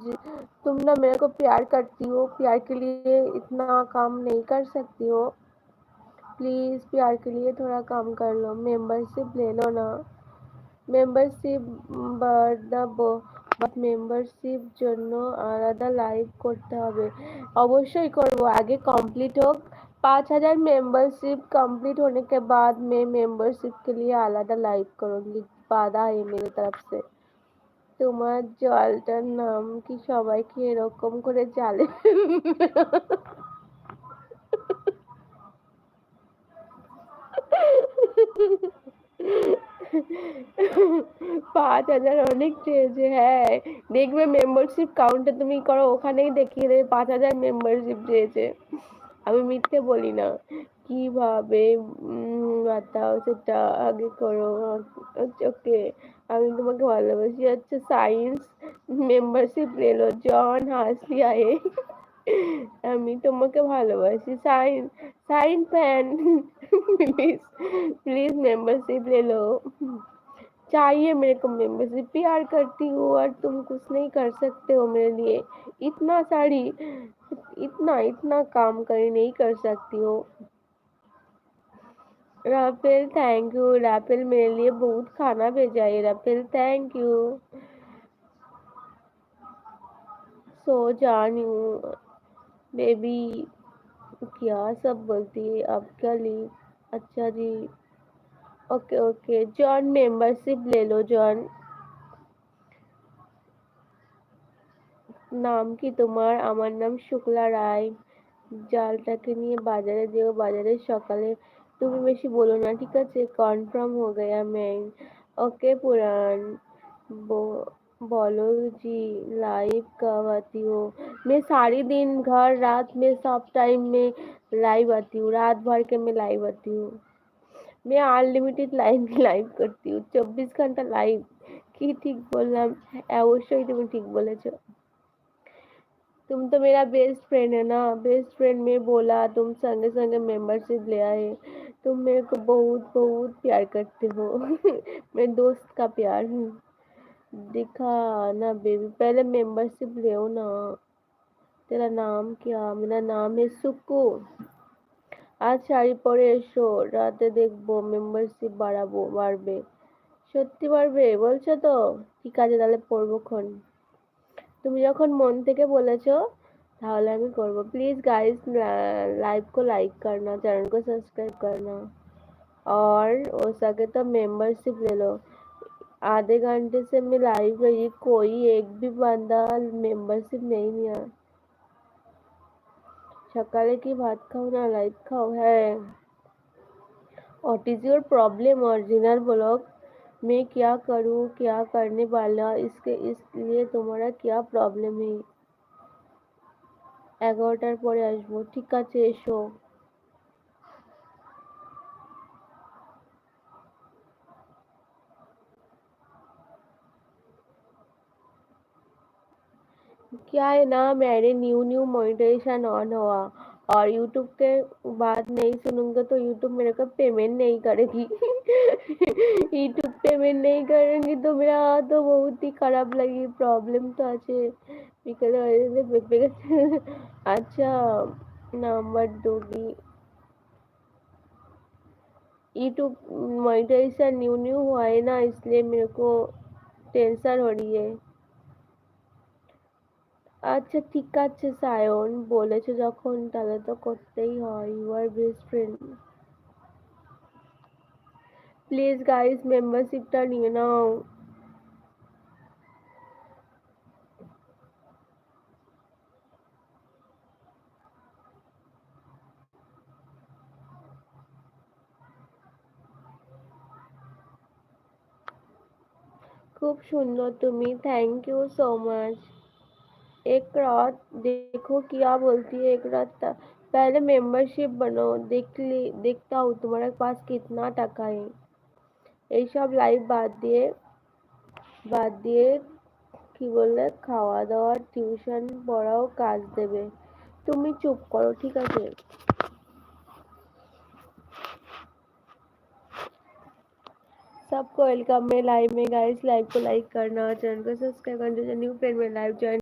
Please तुम ना मेरे को प्यार करती हो प्यार के लिए इतना काम नहीं कर सकती हो प्लीज़ प्यार के लिए थोड़ा काम कर लो मेंबरशिप ले लो ना মেম্বারশিপ বাট মেম্বারশিপ জন্য আলাদা লাইভ করতে হবে অবশ্যই করব আগে কমপ্লিট হোক पाँच हज़ार मेंबरशिप कंप्लीट होने के बाद मैं मेंबरशिप के लिए आलादा लाइव करूँगी বাধা है मेरी तरफ से তোমার জলটার নাম কি সবাইকে এরকম করে জালে পাঁচ হাজার অনেক চেয়েছে হ্যাঁ। দেখবে মেম্বারশিপ কাউন্টে তুমি করো, ওখানেই দেখিয়ে দেবে পাঁচ হাজার মেম্বারশিপ চেয়েছে। আমি মিথ্যে বলি না কিভাবে বাতাও সেটা আগে করো ওকে আমি তোমাকে ভালোবাসি আচ্ছা সায়েন্স মেম্বারশিপ লেলো জন হাসলি আয়ে আমি তোমাকে ভালোবাসি sign sign fan please please membership ले लो चाहिए मेरे को मेंबरशिप प्यार करती हूँ और तुम कुछ नहीं कर सकते हो मेरे लिए इतना सारी इतना इतना काम कर नहीं कर सकती हो। राफेल थैंक यू राफेल मेरे लिए बहुत खाना भेजा है। राफेल थैंक यू सो जानी हूँ। बेबी क्या सब बोलती है? आप क्या ली? अच्छा जी। ओके ओके जॉन मेंबरशिप ले लो जॉन নাম কি তোমার আমার নাম শুক্লা রায় জালটাকে নিয়ে বাজারে যেও বাজারে সকালে তুমি বেশি বলো না ঠিক আছে কনফার্ম হো গয়া मैं ओके पुरान बोलो जी लाइव कब आती हो मैं सारी दिन घर रात में सब टाइम में लाइव आती हूँ रात भर के मैं लाइव आती हूँ मैं अनलिमिटेड लाइव लाइव करती हूँ चौबीस घंटा लाइव কি ঠিক বললাম অবশ্যই তুমি ठीक बोले तुम तो मेरा बेस्ट फ्रेंड है ना बेस्ट फ्रेंड में बोला तुम संगे संगे मेंबरशिप ले आए तुम मेरे को बहुत बहुत प्यार करते हो मेरे दोस्त का प्यार हूँ दिखा ना बेबी पहले मेंबरशिप ले ना तेरा नाम क्या मेरा नाम है सुकू আজ শাড়ি পরে এসো রাতে দেখবো মেম্বারশিপ বাড়াবো বাড়বে সত্যি বাড়বে বলছো তো ঠিক আছে তাহলে পড়বো খন তুমি যখন মন থেকে বলেছো তাহলে আমি করব प्लीज़ गाइस लाइव को लाइक करना चैनल को सब्सक्राइब करना और हो सके तो मेंबरशिप ले लो आधे घंटे से मैं लाइव रही कोई एक भी बंदा मेंबरशिप नहीं लिया सकाले की भात खाओ ना लाइव खाओ है what is your problem original blog मैं क्या करूँ क्या करने वाला इसके इसलिए तुम्हारा क्या प्रॉब्लम है এগারোটার পরে আসবো ঠিক আছে এসো क्या है ना मेरे न्यू न्यू मोनिटाइजेशन ऑन हुआ और यूट्यूब के बाद नहीं सुनूँगा तो यूट्यूब मेरे को पेमेंट नहीं करेगी। यूट्यूब पेमेंट नहीं करेंगी तो मेरा तो बहुत ही खराब लगी प्रॉब्लम तो अच्छे अच्छा नंबर दूँगी यूट्यूब मोनिटाइजेशन न्यू न्यू हुआ है ना, इसलिए मेरे को टेंशन हो रही है। আচ্ছা ঠিক আছে সায়ন বলেছো যখন তাহলে তো করতেই হয় you are best friend please guys মেম্বারশিপটা নিয়ে নাও খুব সুন্দর তুমি থ্যাংক ইউ সো মাচ एक रात देखो क्या बोलती है एक रात पहले मेंबरशिप बनो देख ली देखता हूँ तुम्हारे पास कितना टका है এই সব লাইভ বাদ দিয়ে বাদ দিয়ে কি বললে খাওয়া দাওয়া টিউশন পড়াও কাজ দেবে তুমি চুপ করো ঠিক আছে सबको वेलकम में लाइव में गाइस लाइव को लाइक करना चैनल को सब्सक्राइब करना न्यू फ्रेंड में लाइव ज्वाइन